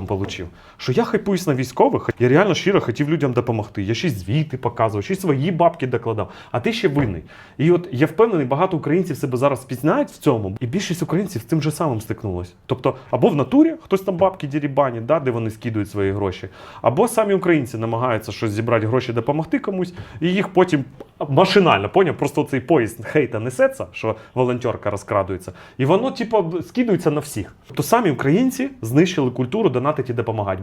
потім отримав? Що я хайпуюсь на військових, я реально щиро хотів людям допомогти. Я ще звіти показував, ще свої бабки докладав, а ти ще винний. І от я впевнений, багато українців себе зараз впізнають в цьому, і більшість українців з цим же самим стикнулось. Тобто, або в натурі хтось там бабки дірібанить, да, де вони скидують свої гроші, або самі українці намагаються щось зібрати гроші, допомогти комусь, і їх потім машинально, поняв, просто цей поїзд хейта несеться, що волонтерка розкрадується, і воно, типу, скидується на всіх. То самі українці знищили культуру донатити і допомагати.